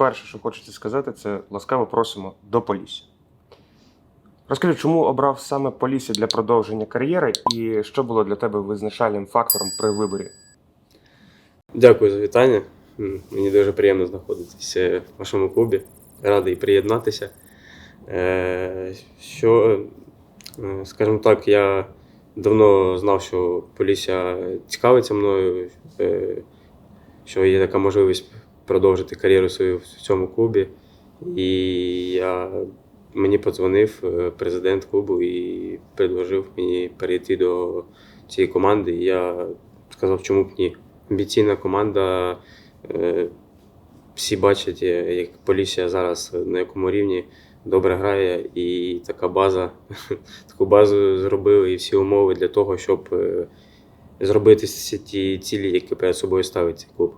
перше, що хочеться сказати, це ласкаво просимо до Полісся. Розкажи, чому обрав саме Полісся для продовження кар'єри і що було для тебе визначальним фактором при виборі? Дякую за вітання. Мені дуже приємно знаходитися в вашому клубі. Радий приєднатися. Е, Що, е, скажімо так, я давно знав, що Полісся цікавиться мною, е, що є така можливість продовжити кар'єру свою в цьому клубі. І я, мені подзвонив е, президент клубу і предложив мені перейти до цієї команди. І я сказав, чому б ні. Амбіційна команда. е, Всі бачать, е, як Полісся зараз на якому рівні добре грає, і така база, таку базу зробили і всі умови для того, щоб зробити всі ті цілі, які перед собою ставить цей клуб.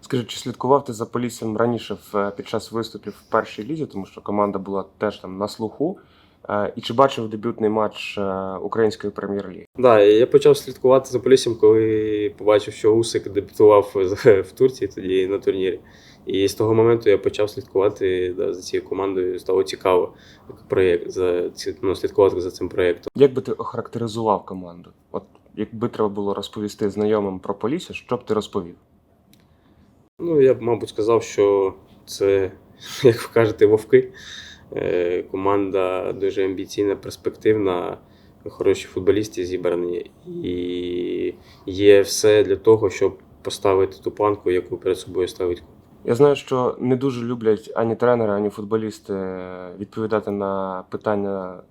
Скажи, чи слідкував ти за Поліссям раніше в, під час виступів в першій лізі, тому що команда була теж там на слуху. Е, І чи бачив дебютний матч е, української прем'єр-ліги? Да, я почав слідкувати за Поліссям, коли побачив, що Усик дебютував в Турції тоді на турнірі. І з того моменту я почав слідкувати да, за цією командою. Стало цікаво проєкт за ну, слідкувати за цим проєктом. Як би ти охарактеризував команду? От якби треба було розповісти знайомим про Полісся, що б ти розповів? Ну, я б, мабуть, сказав, що це, як ви кажете, вовки. Е, Команда дуже амбіційна, перспективна, хороші футболісти зібрані. І є все для того, щоб поставити ту планку, яку перед собою ставить. Я знаю, що не дуже люблять ані тренери, ані футболісти відповідати на питання,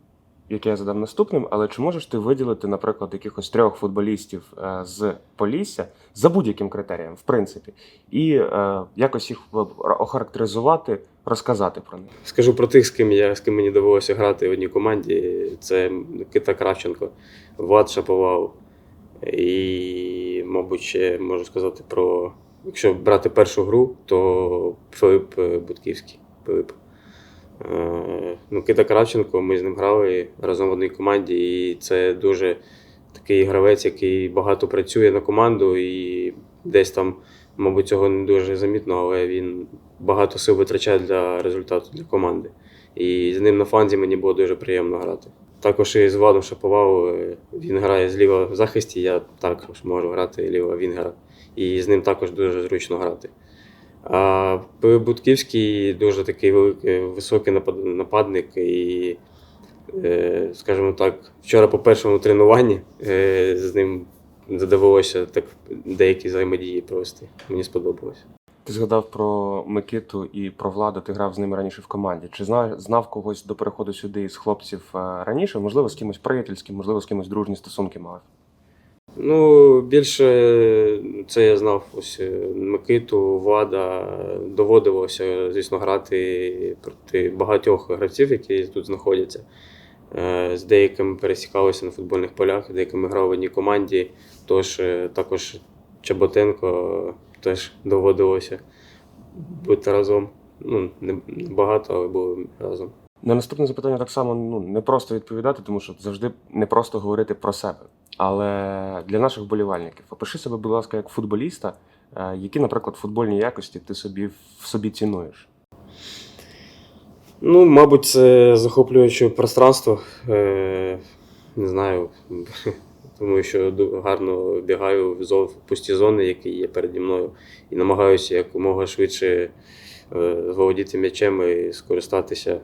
яке я задав наступним. Але чи можеш ти виділити, наприклад, якихось трьох футболістів е, з Полісся за будь-яким критерієм, в принципі, і е, якось їх охарактеризувати, розказати про них? Скажу про тих, з ким я з ким мені довелося грати в одній команді. Це Микита Кравченко, Влад Шаповал. І, мабуть, ще можу сказати про. Якщо брати першу гру, то Филип е, Будківський. Филип. Е, Микита Кравченко, ми з ним грали разом в одній команді, і це дуже такий гравець, який багато працює на команду, і десь там, мабуть, цього не дуже замітно, але він багато сил витрачає для результату для команди. І з ним на фанзі мені було дуже приємно грати. Також і з Владом Шаповал, е, він грає зліва в захисті, я також можу грати ліва вінгера. І з ним також дуже зручно грати. А Пилип Будківський дуже такий великий, високий нападник. І, е, скажімо так, вчора по першому тренуванні е, з ним довелося так деякі взаємодії провести. Мені сподобалось. Ти згадав про Микиту і про Влада, ти грав з ними раніше в команді. Чи знав, знав когось до переходу сюди із хлопців е, раніше? Можливо, з кимось приятельським, можливо, з кимось дружні стосунки мав. Ну, більше це я знав ось е, Микиту, Влада. Доводилося, звісно, грати проти багатьох гравців, які тут знаходяться. Е, З деякими пересікалися на футбольних полях, деякими грав в одній команді. Тож е, також Чеботенко теж доводилося бути разом. Ну, не багато, але були разом. На наступне запитання так само ну, не просто відповідати, тому що завжди не просто говорити про себе. Але для наших вболівальників опиши себе, будь ласка, як футболіста, е, які, наприклад, футбольні якості ти собі в собі цінуєш. Ну, мабуть, це захоплююче пространство. Е, не знаю, тому що гарно бігаю в пусті зони, які є переді мною, і намагаюся якомога швидше е, володіти м'ячем і скористатися,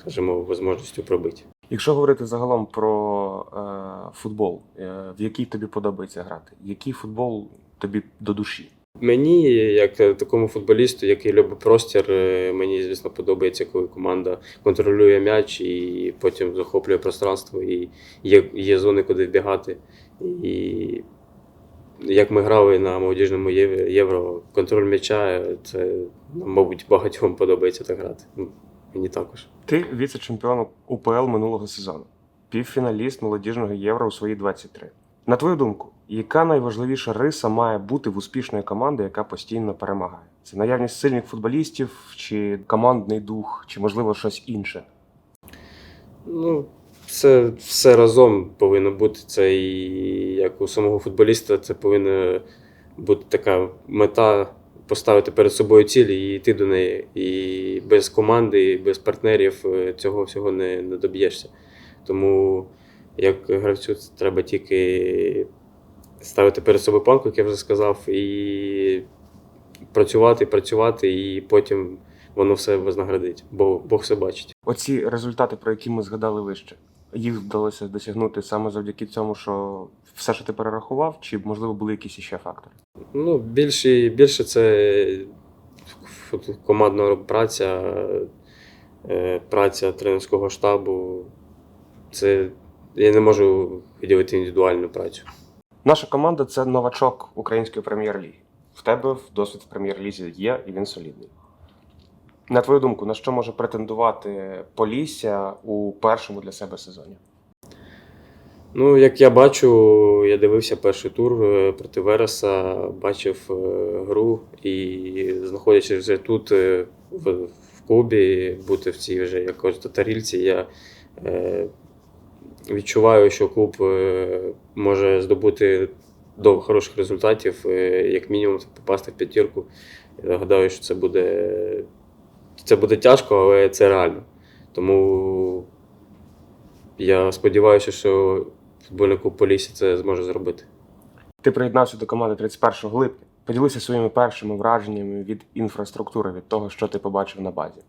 скажімо, можливістю пробити. Якщо говорити загалом про е, футбол, е, в який тобі подобається грати, який футбол тобі до душі? Мені, як такому футболісту, який любить простір, е, мені, звісно, подобається, коли команда контролює м'яч і потім захоплює пространство, і є, є зони, куди вбігати. І як ми грали на молодіжному євро, контроль м'яча, це, мабуть, багатьом подобається так грати. Мені також. Ти віце-чемпіон УПЛ минулого сезону, півфіналіст молодіжного євро у свої 23. На твою думку, яка найважливіша риса має бути в успішної команди, яка постійно перемагає? Це наявність сильних футболістів, чи командний дух, чи можливо щось інше? Ну, це все разом повинно бути. Це і як у самого футболіста, це повинна бути така мета поставити перед собою ціль і йти до неї. І без команди, і без партнерів е, цього всього не, не доб'єшся. Тому як гравцю це треба тільки ставити перед собою планку, як я вже сказав, і працювати, працювати, і потім воно все вознаградить, бо Бог все бачить. Оці результати, про які ми згадали вище, їх вдалося досягнути саме завдяки цьому, що все, що ти перерахував, чи можливо були якісь іще фактори? Ну, більше, більше це командна праця, е, праця тренерського штабу. Це я не можу виділити індивідуальну працю. Наша команда це новачок української прем'єр-ліги. В тебе досвід в прем'єр-лізі є, і він солідний. На твою думку, на що може претендувати Полісся у першому для себе сезоні? Ну, як я бачу, я дивився перший тур е, проти Вереса, бачив е, гру і знаходячись вже тут е, в, клубі, бути в цій вже якось татарільці, я відчуваю, що клуб може здобути до хороших результатів, як мінімум попасти в п'ятірку. Я гадаю, що це буде, це буде тяжко, але це реально. Тому я сподіваюся, що футбольний клуб Полісся це зможе зробити. Ти приєднався до команди 31 липня. Поділися своїми першими враженнями від інфраструктури, від того, що ти побачив на базі.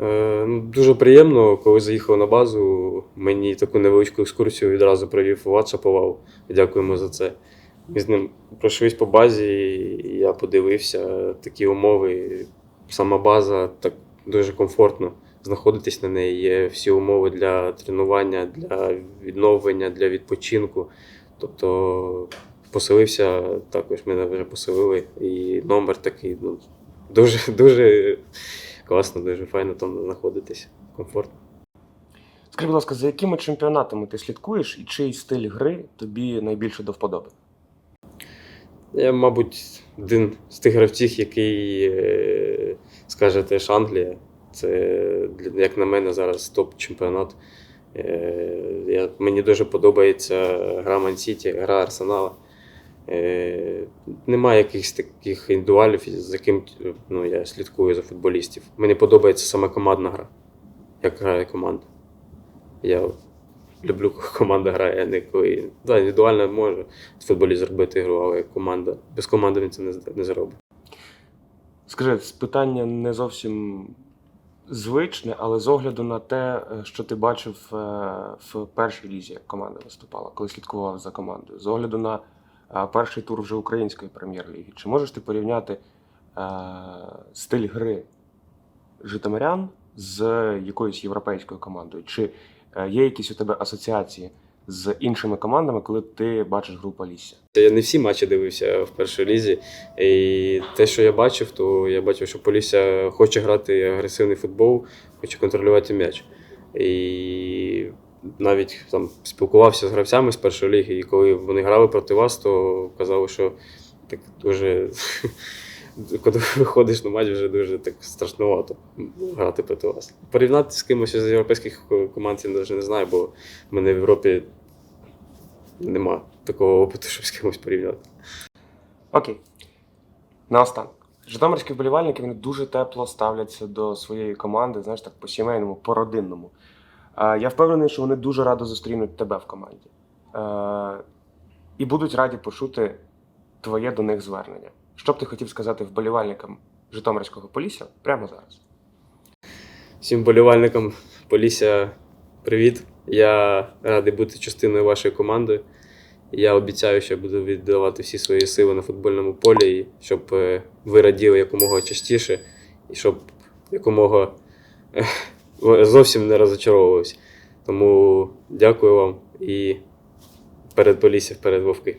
Е, ну, дуже приємно, коли заїхав на базу. Мені таку невеличку екскурсію відразу провів Влад Шаповал. Дякуємо за це. Ми з ним пройшлись по базі, і я подивився такі умови. Сама база так дуже комфортно знаходитись на неї. Є всі умови для тренування, для відновлення, для відпочинку. Тобто поселився також, мене вже поселили, і номер такий. Ну, дуже, дуже класно, дуже файно там знаходитись. Комфортно. Скажи, будь ласка, за якими чемпіонатами ти слідкуєш і чий стиль гри тобі найбільше до вподоби? Я, мабуть, один з тих гравців, який е, скаже теж Англія. Це, як на мене, зараз топ-чемпіонат. Е, я, мені дуже подобається гра Ман-Сіті, гра Арсенала. Е, немає якихось таких індивідуалів, з яким ну, я слідкую за футболістів. Мені подобається саме командна гра, як грає команда. Я люблю, коли команда грає, а не коли. Да, індивідуально може футболіст зробити гру, але команда. Без команди він це не, не зробить. Скажи, питання не зовсім звичне, але з огляду на те, е, що ти бачив е, в першій лізі, як команда виступала, коли слідкував за командою, з огляду на е, перший тур вже української прем'єр-ліги, чи можеш ти порівняти стиль гри житомирян з якоюсь європейською командою? Чи є якісь у тебе асоціації з іншими командами, коли ти бачиш гру Полісся? Я не всі матчі дивився в першій лізі. І те, що я бачив, то я бачив, що Полісся хоче грати агресивний футбол, хоче контролювати м'яч. І навіть там спілкувався з гравцями з першої ліги, і коли вони грали проти вас, то казали, що так дуже. Коли виходиш на матч, вже дуже так страшнувато грати проти вас. Порівняти з кимось з європейських команд я навіть не знаю, бо в мене в Європі нема такого опиту, щоб з кимось порівняти. Окей. Наостанок. Житомирські вболівальники вони дуже тепло ставляться до своєї команди, знаєш, так по-сімейному, по-родинному. Е, Я впевнений, що вони дуже радо зустрінуть тебе в команді. Е, І будуть раді почути твоє до них звернення. Що б ти хотів сказати вболівальникам Житомирського Полісся прямо зараз? Всім болівальникам Полісся, привіт. Я радий бути частиною вашої команди. Я обіцяю, що буду віддавати всі свої сили на футбольному полі, і щоб е, ви раділи якомога частіше, і щоб якомога е, зовсім не розочаровувались. Тому дякую вам і перед Полісся, вперед Вовки.